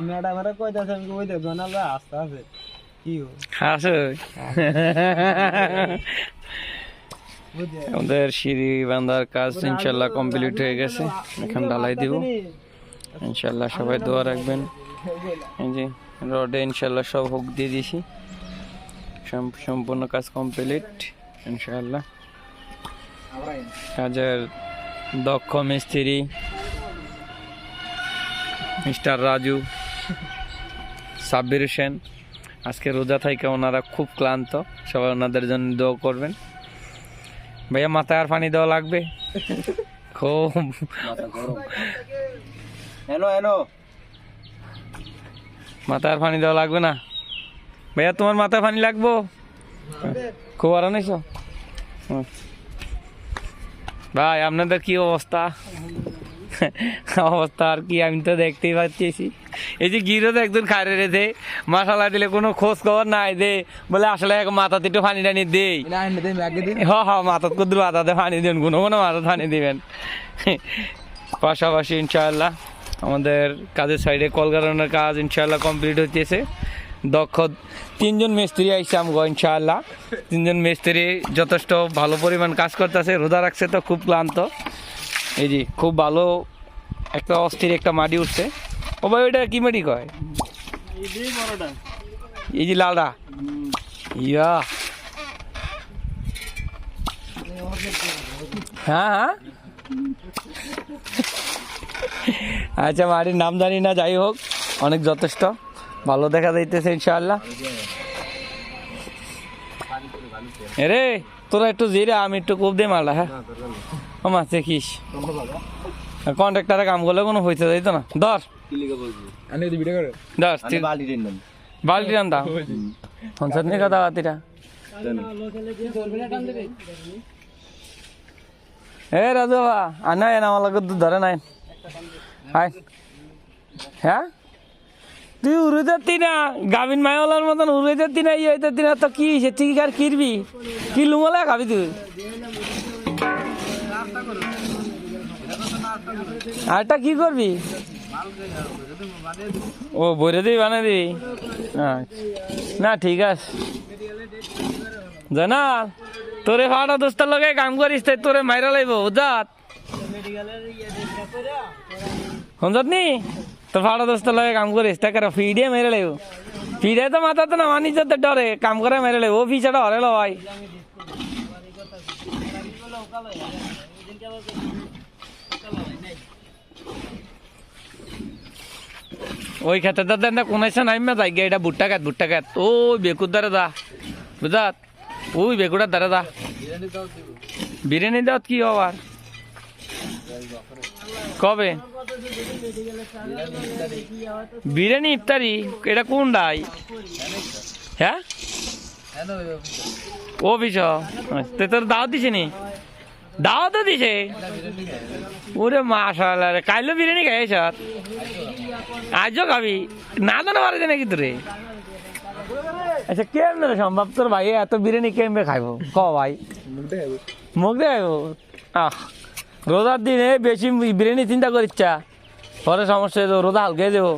ম্যাডামেরা কইতাছে আমি ওই দেখো না আস্তে আছে কি বুঝে। আমাদের সিঁড়ি বান্ধার কাজ ইনশাল্লাহ কমপ্লিট হয়ে গেছে। এখন ঢালাই দিব। ইনশাল্লাহ সবাই দোয়া রাখবেন। যে রডে ইনশাল্লাহ সব হুক দিয়ে সম- সম্পূর্ণ কাজ কমপ্লিট ইনশাল্লাহ। কাজের দক্ষ মিস্ত্রি মিস্টার রাজু। সাব্বির হোসেন আজকে রোজা থেকে ওনারা খুব ক্লান্ত। সবাই ওনাদের জন্য দোয়া করবেন। ভাইয়া মাথায় আর পানি দেওয়া লাগবে? খুব। এনো এনো। মাথায় আর পানি দেওয়া লাগবে না? ভাইয়া তোমার মাথায় পানি লাগবো? খুব আরাম নিছো ভাই আপনাদের কি অবস্থা? অবস্থা আর কি আমি তো দেখতেই পাচ্ছি। এই যে গিরো তো একজন খারে রেখে মশালা দিলে কোনো খোঁজ খবর নাই দে। বলে আসলে এক মাথাতে একটু পানি টানি দেই। হ হ মাথাত কুদ্দুর মাথাতে পানি দেবেন কোনো কোনো মাথাতে পানি দিবেন। পাশাপাশি ইনশাআল্লাহ আমাদের কাজের সাইডে কলকারণের কাজ ইনশাআল্লাহ কমপ্লিট হতেছে দক্ষ তিনজন মিস্ত্রি আইসে আমগো ইনশাআল্লাহ। তিনজন মিস্ত্রি যথেষ্ট ভালো পরিমাণ কাজ করতেছে রোজা রাখছে তো খুব ক্লান্ত। এই যে খুব ভালো একটা অস্থির একটা মাটি উঠছে। ও ভাই, ওইটা কি মাটি কয়? এই যে লালটা ইয়া। হ্যাঁ হ্যাঁ। আচ্ছা মাটির নাম জানি না, যাই হোক, অনেক যথেষ্ট। ভালো দেখা যাইতেছে, ইনশাআল্লাহ। রে তোরা একটু জিরে, আমি একটু কোপ দিয়ে মারলা হ্যাঁ? ও মাছ দেখিস। কন্ট্রাক্টারে কাম করলে কোনো হইতে যাইতো না। দশ আনে দি ভিডিও করে। দশ আনে বালি দিন দেন বালতি রান্দা পঞ্চাশ নিয়ে কথা বাতিটা এ রাজু বাবা আনা এন আমার লগত ধরে নাই। হাই হ্যাঁ? তুই উড়ে যাচ্ছি না? গাভিন মায়লার মতন উড়ে যাচ্ছি না ইয়ে যাচ্ছি না তো কি হয়েছে তুই আর কিরবি? কি লুমলে খাবি তুই? আরটা কি করবি? ও, বইরে দিবি বানিয়ে দিবি? আচ্ছা। না, ঠিক আছে। জানা তোরে ফাটা দোস্তার লগে কাম করিস তাই তোরে মাইরা লাইব উজাত হঞ্জত নি তোর ফাটা দোস্তার লগে কাম করিস তাকে ফিডে মেরে লাইব? ফিডে তো মাথা তো না মানি যাতে ডরে, কাম করে মেরে লাইব, ও ফিচাটা হরে লো ভাই ওই খেতে দাদা না কোনাইছে নাইমা যাই গে এটা ভুট্টা খাত ভুট্টা খাত। ওই বেকুর দ্বারা দা বুঝাত ওই বেকুটার দ্বারা দা বিরিয়ানি দাওয়াত কি হবার কবে? বিরিয়ানি ইফতারি এটা কোন ডাই হ্যাঁ ও বিষ তে তোর দাওয়াত দিছে নি? দাওয়াতও দিছে। ওরে মাশাআল্লাহ রে, কাইলো বিরিয়ানি খাইছ আজও খাবি? না জানো পারে নাকি তোরে? আচ্ছা কেমন রে সম্ভব? তোর ভাই এত বিরিয়ানি কেমবে খাইবো? ক ভাই? মুখ দেখাইবো? আহ, রোজার দিনে বেশি বিরিয়ানি চিন্তা করিচ্ছা। পরে সমস্যা রোজা হালকে দেবো।